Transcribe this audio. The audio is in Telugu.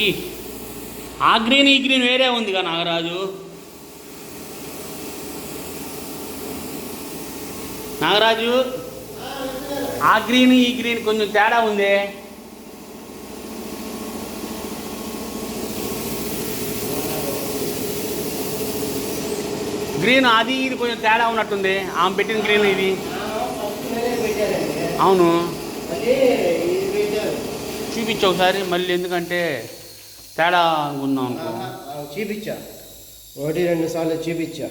ఈ ఆ గ్రీన్ ఈ గ్రీన్ వేరే ఉందిగా నాగరాజు. నాగరాజు ఆ గ్రీన్ ఈ గ్రీన్ కొంచెం తేడా ఉంది? గ్రీన్ అది ఇది కొంచెం తేడా ఉన్నట్టుంది. ఆమె పెట్టిన గ్రీన్ ఇది. అవును. చూపించు ఒకసారి మళ్ళీ ఎందుకంటే తేడా అనుకున్నాం అనుకో చూపించా. ఒకటి రెండు సార్లు చూపించా.